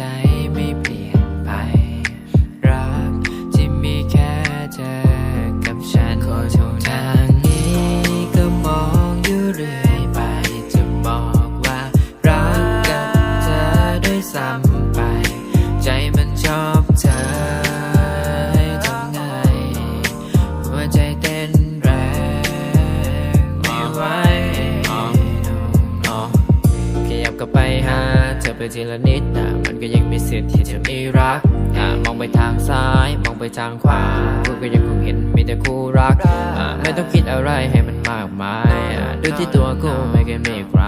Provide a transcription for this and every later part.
ใจไม่เปลี่ยนไป รักที่มีแค่เธอกับฉันเท่านั้นนี้ก็มองอยู่เรื่อยไป จะบอกว่ารักกับเธอด้วยซ้ำ ไปทีละนิดนะมันก็ยังมีสิทธิ์ที่จะมีรักอ่ามองไปทางซ้ายมองไปทางขวากูก็ยังคงเห็นมีแต่คู่รักอ่าไม่ต้องคิดอะไรให้มันมากมายอ่าดูที่ตัวกูไม่เคยมีใคร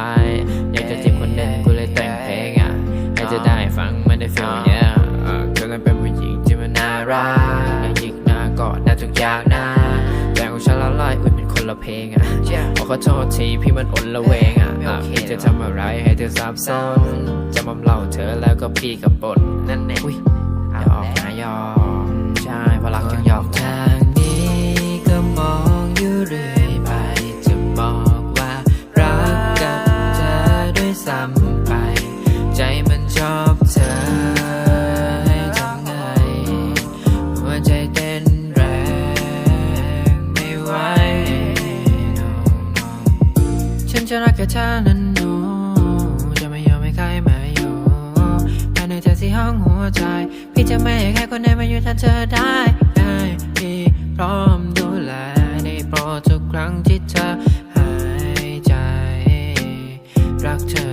อยากจะจีบคนเด่นกูเลยแต่งเพลงอะให้เธอได้ฟังมันได้ฟีลเนี้ยอ่าเธอนั้นเป็นผู้หญิงที่มันน่ารักและยิกหน้ากอดได้ทุกอย่างนะแต่ของฉันละลายอุ้ยเป็นคนละเพลงอะขอขอโทษทีพี่มันอนละเวงอะอะพี่จะทำอะไรให้เธอสับสน จะมาเล่าเธอแล้วก็พี่กับบทนั่นเองอุ้ยหยอกนะหยอกใช่เพราะรักจึงหยอกทางนี้ก็มองอยู่เรื่อยไปจะบอกว่ารักกับเธอด้วยซ้ำไป ใจมันชอบเธอให้ทำไงหัวใจเต้นแรงไม่ไหว no, no ฉันจะรักแค่เธอนั้น ที่ห้องหัวใจ พี่จะไม่ให้ใครคนใดมาอยู่แทนเธอได้ได้พี่พร้อมดูแลในโปรดทุกครั้งที่เธอหายใจ รักเธอ